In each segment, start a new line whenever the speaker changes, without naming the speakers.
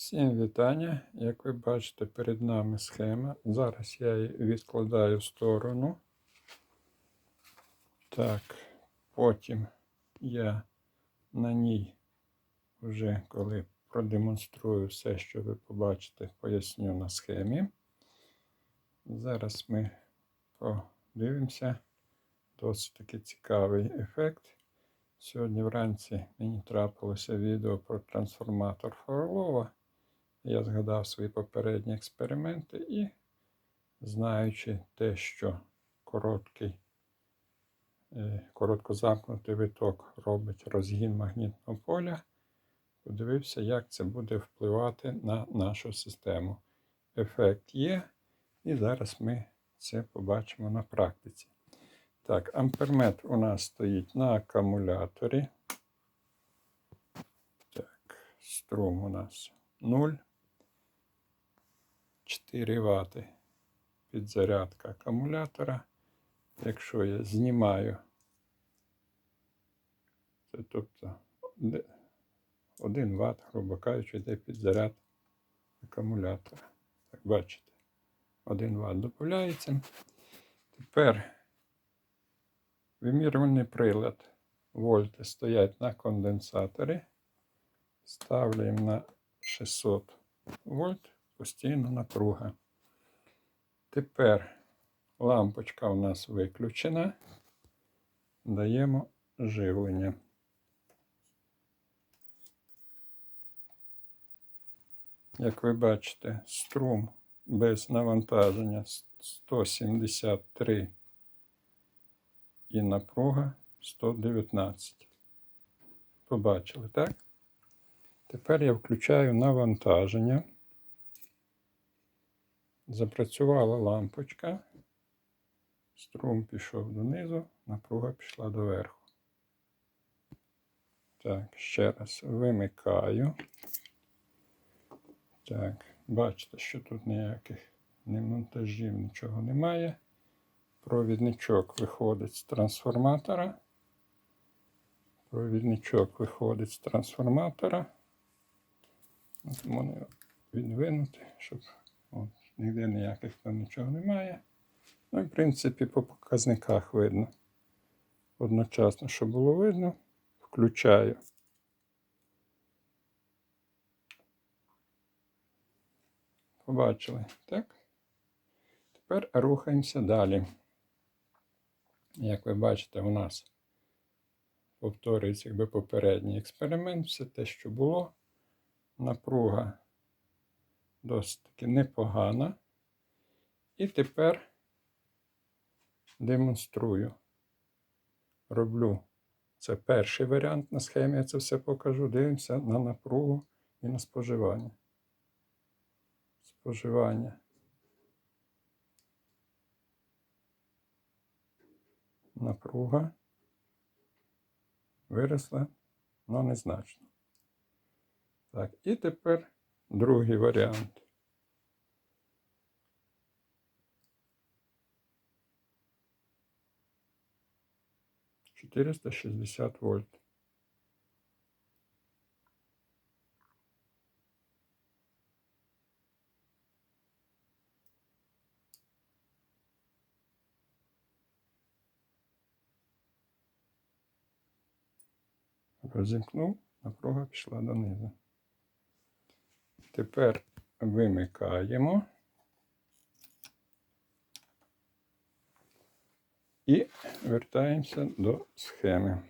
Всім вітання. Як ви бачите, перед нами схема. Зараз я її відкладаю в сторону. Так, потім я на ній вже коли продемонструю все, що ви побачите, поясню на схемі. Зараз ми подивимося. Досить таки цікавий ефект. Сьогодні вранці мені трапилося відео про трансформатор Фролова. Я згадав свої попередні експерименти і, знаючи те, що короткий, е, короткозамкнутий виток робить розгін магнітного поля, подивився, як це буде впливати на нашу систему. Ефект є, і зараз ми це побачимо на практиці. Так, амперметр у нас стоїть на акумуляторі. Так, струм у нас 0. 4 Вт підзарядка акумулятора. Якщо я знімаю, це тобто 1 Вт, грубо кажучи, йде підзаряд акумулятора. Так, бачите, 1 Вт додається. Тепер вимірювальний прилад. Вольти стоять на конденсаторі. Ставляємо на 600 вольт постійна напруга. Тепер лампочка у нас виключена. Даємо живлення. Як ви бачите, струм без навантаження 173 і напруга 119. Побачили, так? Тепер я включаю навантаження. Запрацювала лампочка. Струм пішов донизу, напруга пішла доверху. Так, ще раз вимикаю. Так, бачите, що тут ніяких ні монтажів, нічого немає. Провідничок виходить з трансформатора. Провідничок виходить з трансформатора. От можна відвинути, щоб от, ніде ніяких там нічого немає. Ну в принципі по показниках видно. Одночасно, що було видно, включаю. Побачили, так? Тепер рухаємося далі. Як ви бачите, у нас повторюється якби попередній експеримент, все те, що було. Напруга досить таки непогана. І тепер демонструю. Роблю це перший варіант на схемі, я це все покажу. Дивимося на напругу і на споживання. Споживання. Напруга виросла, але незначно. Так, і тепер другий варіант. Чотириста шістдесят вольт. Розімкнув, напруга пішла донизу. Тепер вимикаємо і вертаємося до схеми.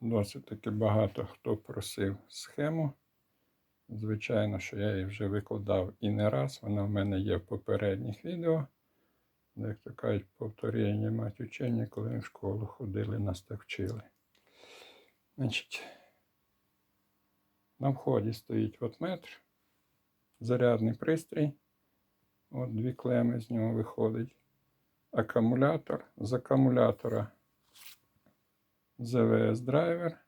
Досить таки багато хто просив схему. Звичайно, що я її вже викладав і не раз. Вона в мене є в попередніх відео. Як то кажуть, повторення мать учення, коли в школу ходили, нас так вчили. Значить, на вході стоїть ватметр, зарядний пристрій. От дві клеми з нього виходить. Акумулятор. З акумулятора ZVS драйвер.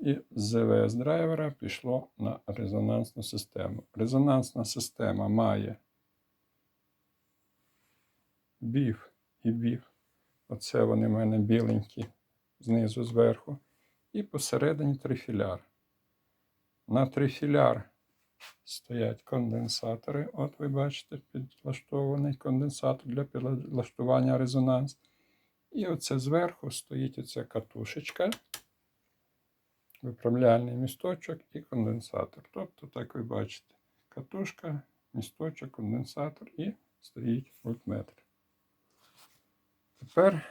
І з ZVS драйвера пішло на резонансну систему. Резонансна система має біф і біф. Оце вони в мене біленькі знизу зверху. І посередині трифіляр. На трифіляр стоять конденсатори. От ви бачите, підлаштований конденсатор для підлаштування резонанс. І оце зверху стоїть оця катушечка, виправляльний місточок і конденсатор. Тобто, так ви бачите, катушка, місточок, конденсатор і стоїть вольтметр. Тепер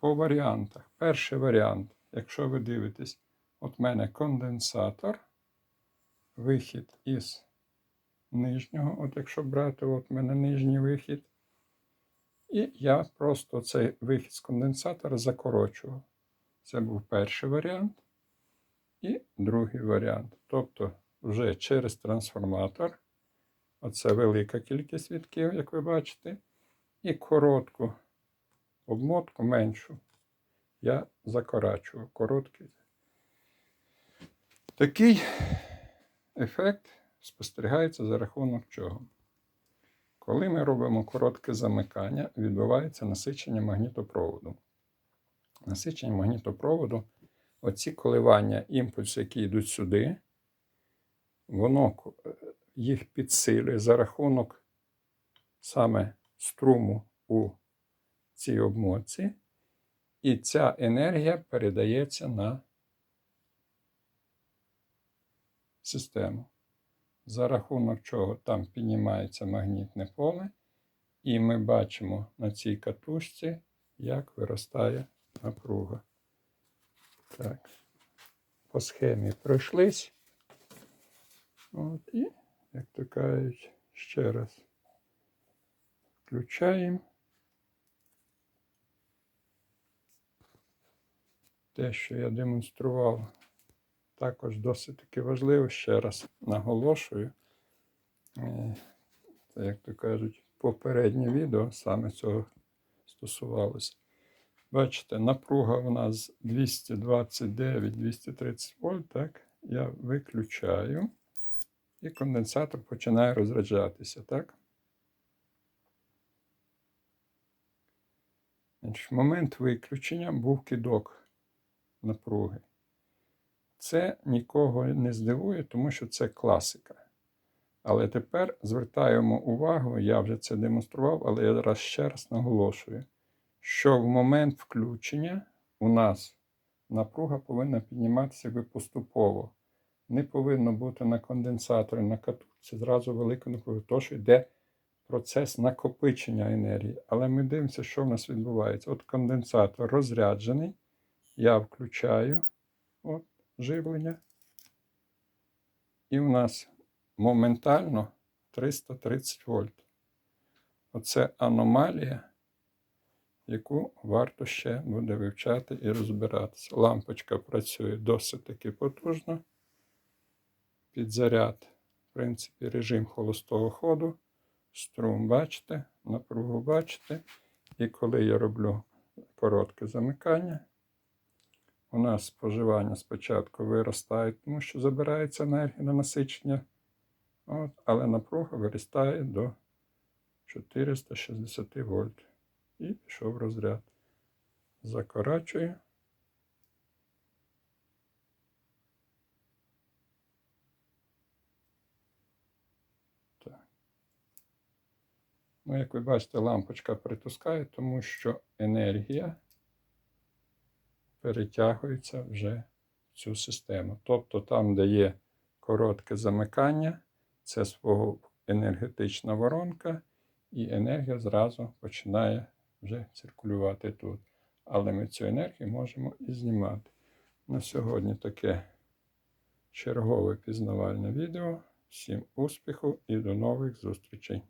по варіантах. Перший варіант, якщо ви дивитесь, от мене конденсатор, вихід із нижнього, от якщо брати, от мене нижній вихід. І я просто цей вихід з конденсатора закорочував. Це був перший варіант. І другий варіант. Тобто, вже через трансформатор, оце велика кількість вітків, як ви бачите, і коротку обмотку меншу я закорачував. Короткий. Такий ефект спостерігається за рахунок чого? Коли ми робимо коротке замикання, відбувається насичення магнітопроводу. Насичення магнітопроводу, оці коливання імпульсу, які йдуть сюди, воно е, їх підсилює за рахунок саме струму у цій обмотці, і ця енергія передається на систему за рахунок чого там піднімається магнітне поле, і ми бачимо на цій катушці, як виростає напруга. Так, по схемі пройшлись. От, І, як то кажуть, ще раз включаємо. Те, що я демонстрував також досить таки важливо, ще раз наголошую. Е, як то кажуть, попереднє відео саме цього стосувалося. Бачите, напруга у нас 229-230 вольт, так? Я виключаю, і конденсатор починає розряджатися, так? Значить, момент виключення був кидок напруги. Це нікого не здивує, тому що це класика. Але тепер звертаємо увагу, я вже це демонстрував, але я раз ще раз наголошую, що в момент включення у нас напруга повинна підніматися поступово. Не повинно бути на конденсаторі, на катушці зразу велика напруга, тому що йде процес накопичення енергії. Але ми дивимося, що в нас відбувається. От конденсатор розряджений, я включаю. От живлення. І у нас моментально 330 вольт. Оце аномалія, яку варто ще буде вивчати і розбиратися. Лампочка працює досить таки потужно. Підзаряд, в принципі, режим холостого ходу. Струм бачите, напругу бачите. І коли я роблю коротке замикання, у нас споживання спочатку виростає, тому що забирається енергія на насичення, От, але напруга виростає до 460 вольт. І пішов розряд. Закорачую. Так. Ну, як ви бачите, лампочка притискає, тому що енергія перетягується вже в цю систему. Тобто там, де є коротке замикання, це свого енергетична воронка, і енергія зразу починає вже циркулювати тут. Але ми цю енергію можемо і знімати. На сьогодні таке чергове пізнавальне відео. Всім успіху і до нових зустрічей!